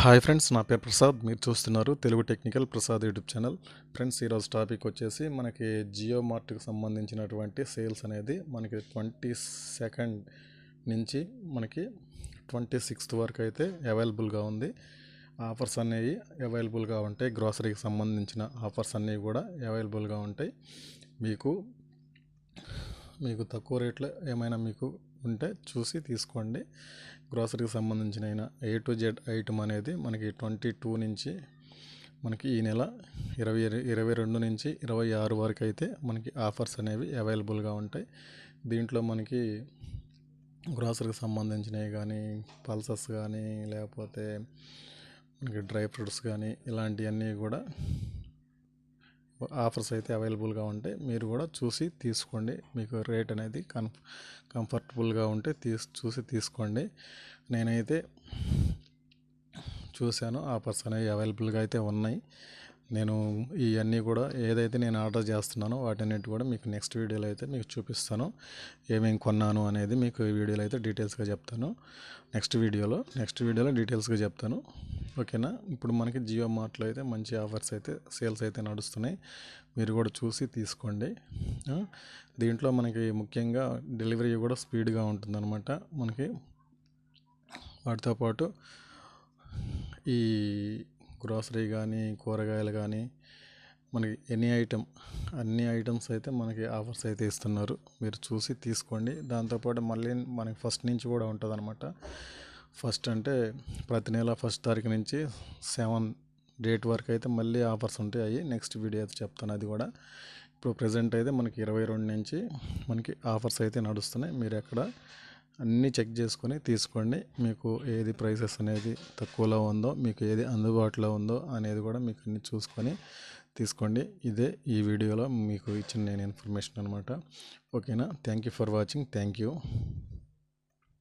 Hi friends నా పేరు ప్రసాద్. మీరు చూస్తున్నారు Telugu technical Prasad YouTube channel. Friends ఈరోజు టాపిక్ వచ్చేసి మనకి జియో మార్ట్కి సంబంధించినటువంటి సేల్స్ అనేది మనకి ట్వంటీ సెకండ్ నుంచి మనకి ట్వంటీ సిక్స్త్ వరకు అయితే అవైలబుల్గా ఉంది. ఆఫర్స్ అనేవి అవైలబుల్గా ఉంటాయి. గ్రాసరీకి సంబంధించిన ఆఫర్స్ అన్నీ కూడా అవైలబుల్గా ఉంటాయి. మీకు మీకు తక్కువ రేట్లో ఏమైనా మీకు ఉంటే చూసి తీసుకోండి. గ్రాసరీకి సంబంధించిన అయినా ఏ టు జెడ్ ఐటమ్ అనేది మనకి ట్వంటీ టూ నుంచి మనకి ఈ నెల ఇరవై ఇరవై రెండు నుంచి ఇరవై ఆరు వరకు అయితే మనకి ఆఫర్స్ అనేవి అవైలబుల్గా ఉంటాయి. దీంట్లో మనకి గ్రాసరీకి సంబంధించినవి కానీ పల్సస్ కానీ లేకపోతే మనకి డ్రై ఫ్రూట్స్ కానీ ఇలాంటివన్నీ కూడా ఆఫర్స్ అయితే అవైలబుల్గా ఉంటాయి మీరు కూడా చూసి తీసుకోండి. మీకు రేట్ అనేది కన్ కంఫర్టబుల్గా ఉంటే తీసి చూసి తీసుకోండి. నేనైతే చూశాను ఆఫర్స్ అనేవి అవైలబుల్గా అయితే ఉన్నాయి. నేను ఇవన్నీ కూడా ఏదైతే నేను ఆర్డర్ చేస్తున్నానో వాటన్నిటి కూడా మీకు నెక్స్ట్ వీడియోలో అయితే మీకు చూపిస్తాను. ఏమేమి కొన్నాను అనేది మీకు ఈ వీడియోలో అయితే డీటెయిల్స్గా చెప్తాను. నెక్స్ట్ వీడియోలో నెక్స్ట్ వీడియోలో డీటెయిల్స్గా చెప్తాను. ఓకేనా? ఇప్పుడు మనకి జియో మార్ట్లో అయితే మంచి ఆఫర్స్ అయితే సేల్స్ అయితే నడుస్తున్నాయి. మీరు కూడా చూసి తీసుకోండి. దీంట్లో మనకి ముఖ్యంగా డెలివరీ కూడా స్పీడ్గా ఉంటుందన్నమాట. మనకి వాటితో పాటు ఈ గ్రోసరీ కానీ కూరగాయలు కానీ మనకి ఎనీ ఐటెం అన్ని ఐటమ్స్ అయితే మనకి ఆఫర్స్ అయితే ఇస్తున్నారు. మీరు చూసి తీసుకోండి. దాంతోపాటు మళ్ళీ మనకి ఫస్ట్ నుంచి కూడా ఉంటుంది అనమాట ఫస్ట్ అంటే ప్రతి నెల ఫస్ట్ తారీఖు నుంచి సెవెన్ డేట్ వరకు అయితే మళ్ళీ ఆఫర్స్ ఉంటాయి. అవి నెక్స్ట్ వీడియో అయితే చెప్తాను అది కూడా. ఇప్పుడు ప్రజెంట్ అయితే మనకి ఇరవై రెండు నుంచి మనకి ఆఫర్స్ అయితే నడుస్తున్నాయి. మీరు ఎక్కడ అన్నీ చెక్ చేసుకొని తీసుకోండి. మీకు ఏది ప్రైసెస్ అనేది తక్కువలో ఉందో మీకు ఏది అందుబాటులో ఉందో అనేది కూడా మీకు అన్ని చూసుకొని తీసుకోండి. ఇదే ఈ వీడియోలో మీకు ఇచ్చిన నేను ఇన్ఫర్మేషన్ అనమాట ఓకేనా? Thank you for watching. Thank you.